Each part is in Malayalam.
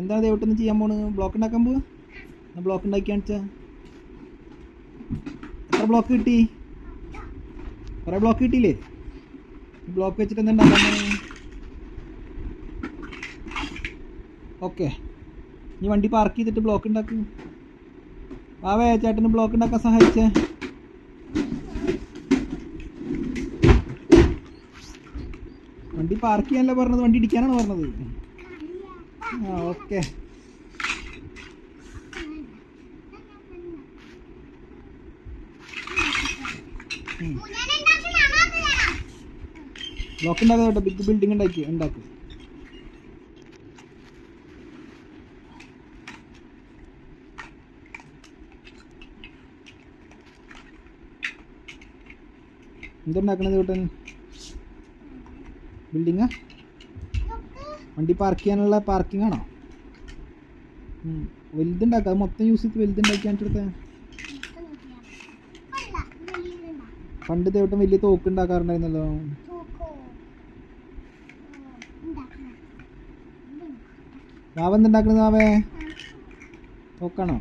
എന്താണ് ദേവട്ടൊന്ന് ചെയ്യാൻ പോണ്? ബ്ലോക്ക് ഉണ്ടാക്കാൻ പോവാ? ബ്ലോക്ക് ഉണ്ടാക്കിയാണ് എത്ര ബ്ലോക്ക് കിട്ടി? കുറേ ബ്ലോക്ക് കിട്ടിയില്ലേ? ബ്ലോക്ക് വെച്ചിട്ട് എന്താ ഉണ്ടാക്കാൻ ഓക്കെ ഇനി വണ്ടി പാർക്ക് ചെയ്തിട്ട് ബ്ലോക്ക് ഉണ്ടാക്കും. വാവേ ചേട്ടന് ബ്ലോക്ക് ഉണ്ടാക്കാൻ സഹായിച്ചേ. വണ്ടി പാർക്ക് ചെയ്യാനല്ല പറഞ്ഞത്? വണ്ടി ഇടിക്കാനാണ് പറഞ്ഞത്? ഓക്കെ. ബ്ലോക്ക് ഉണ്ടാക്കാൻ കേട്ടോ ബിഗ് ബിൽഡിംഗ് ഉണ്ടാക്കി ഉണ്ടാക്കും. എന്തുണ്ടാക്കണത് ചേട്ടൻ ബിൽഡിങ്ങാ വണ്ടി പാർക്ക് ചെയ്യാനുള്ള പാർക്കിംഗ് ആണോ? വലുതുണ്ടാക്കുക വലുതുണ്ടാക്കാം. അത് മൊത്തം യൂസ് ചെയ്ത് വലുതുണ്ടാക്കിയാൻ എടുത്തേ പണ്ട് തേവട്ടം വലിയ തോക്ക് ഉണ്ടാക്കാറുണ്ടായിരുന്നല്ലോ. വാവ എന്തുണ്ടാക്കണത് വാവേ തോക്കാണോ?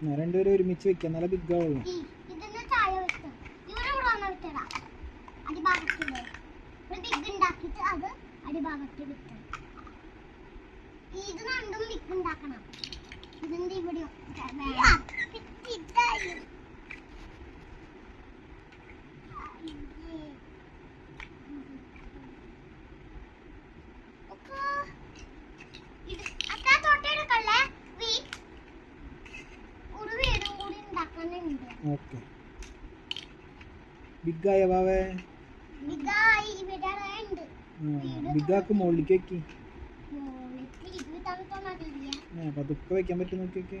ആ, രണ്ടുപേരും ഒരുമിച്ച് വെക്കാം നല്ല ബിഗ് ആവുള്ളൂ. ഇത് രണ്ടും വെച്ചോ ഇവിടെ ഇവിടെ വന്ന വിട്ടടാ അടിഭാഗത്തില്ലേ ഒരു ബിഗ് ഉണ്ടാക്കിയിട്ട് അത് അടിഭാഗത്ത് വിട്ടു ഇത് രണ്ടും ബിഗ് ഉണ്ടാക്കണം ഇതിന്റെ ഇവിടെ ഒരു വീടും കൂടി ഓക്കെ. ബിഗ് ആയ വാവേ. ഇതായി ഇവിടെ ബിഗ് ആക്ക് മുകളിലേക്ക് വെക്കി ഇത് തണുത്ത പതുക്കെ വെക്കാൻ പറ്റും നോക്കിയൊക്കെ.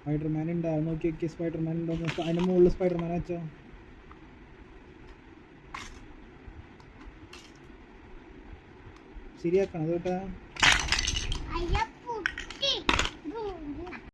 സ്പൈഡർമാൻ ഉണ്ടാവും നോക്കി നോക്കി സ്പൈഡർമാൻ ഉണ്ടോ അതിന്റെ മുകളിൽ സ്പൈഡർമാൻ വെച്ചോ. ശരിയാക്കണം കേട്ടാ.